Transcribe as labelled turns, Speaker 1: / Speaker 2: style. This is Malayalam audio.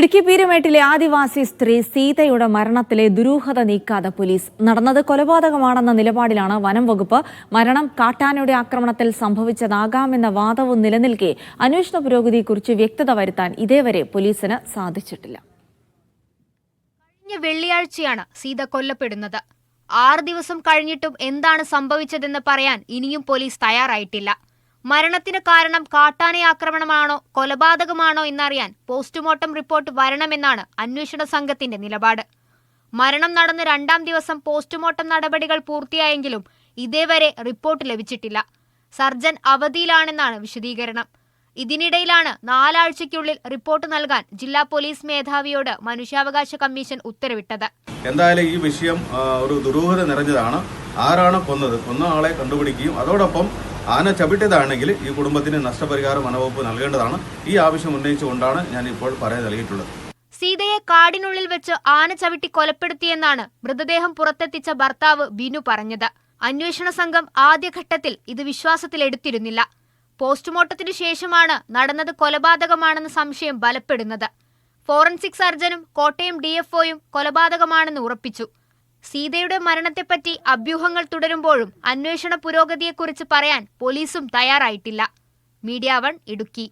Speaker 1: ഇടുക്കി പീരുമേട്ടിലെ ആദിവാസി സ്ത്രീ സീതയുടെ മരണത്തിലെ ദുരൂഹത നീക്കാതെ പോലീസ് നടന്നത് കൊലപാതകമാണെന്ന നിലപാടിലാണ് വനം വകുപ്പ് മരണം കാട്ടാനയുടെ ആക്രമണത്തിൽ സംഭവിച്ചതാകാമെന്ന വാദവും നിലനിൽക്കെ അന്വേഷണ പുരോഗതിയെക്കുറിച്ച് വ്യക്തത വരുത്താൻ ഇതേവരെ പോലീസിന് സാധിച്ചിട്ടില്ല.
Speaker 2: കഴിഞ്ഞ വെള്ളിയാഴ്ചയാണ് സീത കൊല്ലപ്പെടുന്നത്. ആറ് ദിവസം കഴിഞ്ഞിട്ടും എന്താണ് സംഭവിച്ചതെന്ന് പറയാൻ ഇനിയും പോലീസ് തയ്യാറായിട്ടില്ല. മരണത്തിന് കാരണം കാട്ടാനെ ആക്രമണമാണോ കൊലപാതകമാണോ എന്നറിയാൻ പോസ്റ്റ്മോർട്ടം റിപ്പോർട്ട് വരണമെന്നാണ് അന്വേഷണ സംഘത്തിന്റെ നിലപാട്. മരണം നടന്ന രണ്ടാം ദിവസം പോസ്റ്റ്മോർട്ടം നടപടികൾ പൂർത്തിയായെങ്കിലും ഇതേവരെ റിപ്പോർട്ട് ലഭിച്ചിട്ടില്ല. സർജൻ അവധിയിലാണെന്നാണ് വിശദീകരണം. ഇതിനിടയിലാണ് നാലാഴ്ചയ്ക്കുള്ളിൽ റിപ്പോർട്ട് നൽകാൻ ജില്ലാ പോലീസ് മേധാവിയോട് മനുഷ്യാവകാശ കമ്മീഷൻ ഉത്തരവിട്ടത്.
Speaker 3: എന്തായാലും ഈ വിഷയം ഒരു ദുരൂഹത നിറഞ്ഞതാണ്. ആരാണ് കൊന്നത് കൊന്ന ആളെ കണ്ടുപിടിക്കുകയും അതോടൊപ്പം ആന ചവിട്ടിയതാണെങ്കിൽ ഈ കുടുംബത്തിന് നഷ്ടപരിഹാരം വനവകുപ്പ് നൽകേണ്ടതാണ്. ഈ ആവശ്യം ഉന്നയിച്ചുകൊണ്ടാണ് ഞാൻ ഇപ്പോൾ പറയാൻ നൽകിയിട്ടുള്ളത്.
Speaker 2: സീതയെ കാടിനുള്ളിൽ വെച്ച് ആന ചവിട്ടി കൊലപ്പെടുത്തിയെന്നാണ് മൃതദേഹം പുറത്തെത്തിച്ച ഭർത്താവ് ബിനു പറഞ്ഞത്. അന്വേഷണ സംഘം ആദ്യഘട്ടത്തിൽ ഇത് വിശ്വാസത്തിലെടുത്തിരുന്നില്ല പോസ്റ്റ്മോർട്ടത്തിനു ശേഷമാണ് നടന്നത് കൊലപാതകമാണെന്ന സംശയം ബലപ്പെടുന്നത്. ഫോറൻസിക് സർജനും കോട്ടയം ഡിഎഫ്ഒയും കൊലപാതകമാണെന്ന് ഉറപ്പിച്ചു. സീതയുടെ മരണത്തെപ്പറ്റി അഭ്യൂഹങ്ങൾ തുടരുമ്പോഴും അന്വേഷണ പുരോഗതിയെക്കുറിച്ച് പറയാൻ പോലീസും തയ്യാറായിട്ടില്ല. Media one Idukki.